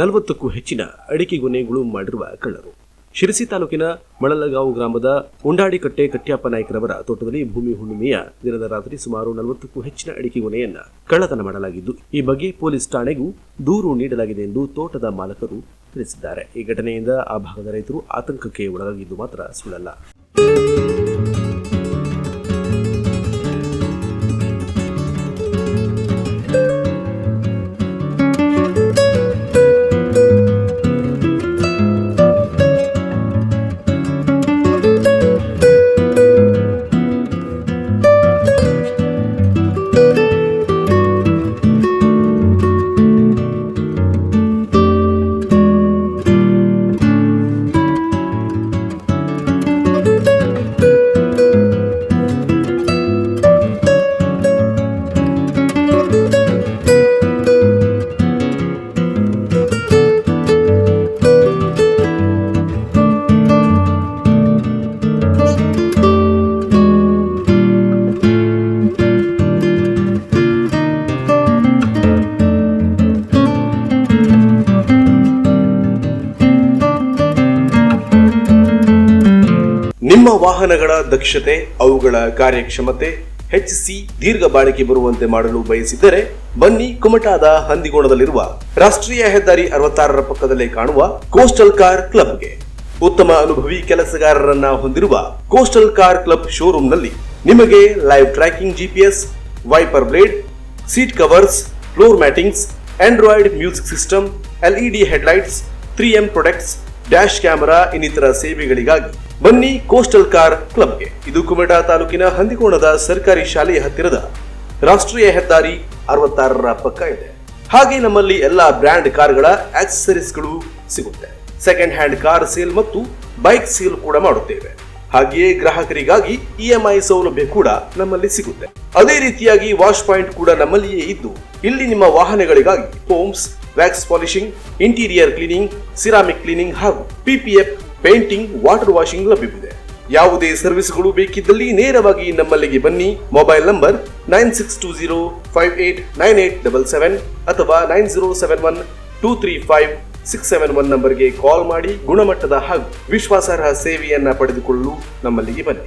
ನಲವತ್ತಕ್ಕೂ ಹೆಚ್ಚಿನ ಅಡಿಕೆ ಗೊನೆಗಳು ಮಾಡಿರುವ ಕಳ್ಳರು. ಶಿರಸಿ ತಾಲೂಕಿನ ಮಳಲಗಾಂವ್ ಗ್ರಾಮದ ಉಂಡಾಡಿಕಟ್ಟೆ ಕಟ್ಯಾಪ್ಪ ನಾಯ್ಕರವರ ತೋಟದಲ್ಲಿ ಭೂಮಿ ಹುಣ್ಣಿಮೆಯ ದಿನದ ರಾತ್ರಿ ಸುಮಾರು ನಲವತ್ತಕ್ಕೂ ಹೆಚ್ಚಿನ ಅಡಿಕೆ ಗೊನೆಯನ್ನ ಕಳ್ಳತನ ಮಾಡಲಾಗಿದ್ದು, ಈ ಬಗ್ಗೆ ಪೊಲೀಸ್ ಠಾಣೆಗೂ ದೂರು ನೀಡಲಾಗಿದೆ ಎಂದು ತೋಟದ ಮಾಲಕರು ತಿಳಿಸಿದ್ದಾರೆ. ಈ ಘಟನೆಯಿಂದ ಆ ಭಾಗದ ರೈತರು ಆತಂಕಕ್ಕೆ ಒಳಗಾಗಿದ್ದು ಮಾತ್ರ ಸುಳ್ಳಲ್ಲ. ನಿಮ್ಮ ವಾಹನಗಳ ದಕ್ಷತೆ, ಅವುಗಳ ಕಾರ್ಯಕ್ಷಮತೆ ಹೆಚ್ಚಿಸಿ ದೀರ್ಘ ಬಾಳಿಕೆ ಬರುವಂತೆ ಮಾಡಲು ಬಯಸಿದ್ದರೆ ಬನ್ನಿ ಕುಮಟಾದ ಹಂದಿಗೋಣದಲ್ಲಿರುವ ರಾಷ್ಟ್ರೀಯ ಹೆದ್ದಾರಿ ಅರವತ್ತಾರರ ಪಕ್ಕದಲ್ಲೇ ಕಾಣುವ ಕೋಸ್ಟಲ್ ಕಾರ್ ಕ್ಲಬ್ಗೆ ಉತ್ತಮ ಅನುಭವಿ ಕೆಲಸಗಾರರನ್ನ ಹೊಂದಿರುವ ಕೋಸ್ಟಲ್ ಕಾರ್ ಕ್ಲಬ್ ಶೋರೂಮ್ನಲ್ಲಿ ನಿಮಗೆ live tracking GPS wiper blade seat covers floor mattings Android music system LED headlights three M products dash camera ಇನ್ನಿತರ ಸೇವೆಗಳಿಗಾಗಿ ಬನ್ನಿ ಕೋಸ್ಟಲ್ ಕಾರ್ ಕ್ಲಬ್ಗೆ. ಇದು ಕುಮಟಾ ತಾಲೂಕಿನ ಹಂದಿಕೋಣದ ಸರ್ಕಾರಿ ಶಾಲೆಯ ಹತ್ತಿರದ ರಾಷ್ಟ್ರೀಯ ಹೆದ್ದಾರಿ ಅರವತ್ತಾರರ ಪಕ್ಕ ಇದೆ. ಹಾಗೆ ನಮ್ಮಲ್ಲಿ ಎಲ್ಲಾ ಬ್ರ್ಯಾಂಡ್ ಕಾರ್ಗಳ ಆಕ್ಸೆಸರೀಸ್ಗಳು ಸಿಗುತ್ತೆ. ಸೆಕೆಂಡ್ ಹ್ಯಾಂಡ್ ಕಾರ್ ಸೇಲ್ ಮತ್ತು ಬೈಕ್ ಸೇಲ್ ಕೂಡ ಮಾಡುತ್ತೇವೆ. ಹಾಗೆಯೇ ಗ್ರಾಹಕರಿಗಾಗಿ ಇಎಂಐ ಸೌಲಭ್ಯ ಕೂಡ ನಮ್ಮಲ್ಲಿ ಸಿಗುತ್ತೆ. ಅದೇ ರೀತಿಯಾಗಿ ವಾಶ್ ಪಾಯಿಂಟ್ ಕೂಡ ನಮ್ಮಲ್ಲಿಯೇ ಇದ್ದು, ಇಲ್ಲಿ ನಿಮ್ಮ ವಾಹನಗಳಿಗಾಗಿ homes wax polishing, interior cleaning, ceramic cleaning ಹಾಗೂ ಪಿಪಿಎಫ್ ಪೇಂಟಿಂಗ್, ವಾಟರ್ ವಾಷಿಂಗ್ ಲಭ್ಯವಿದೆ. ಯಾವುದೇ ಸರ್ವಿಸ್ಗಳು ಬೇಕಿದ್ದಲ್ಲಿ ನೇರವಾಗಿ ನಮ್ಮಲ್ಲಿಗೆ ಬನ್ನಿ. Mobile number nine six two zero five eight nine eight double seven ಅಥವಾ nine zero seven one two three five six seven one ನಂಬರ್ಗೆ ಕಾಲ್ ಮಾಡಿ ಗುಣಮಟ್ಟದ ಹಾಗೂ ವಿಶ್ವಾಸಾರ್ಹ ಸೇವೆಯನ್ನ ಪಡೆದುಕೊಳ್ಳಲು ನಮ್ಮಲ್ಲಿಗೆ ಬನ್ನಿ.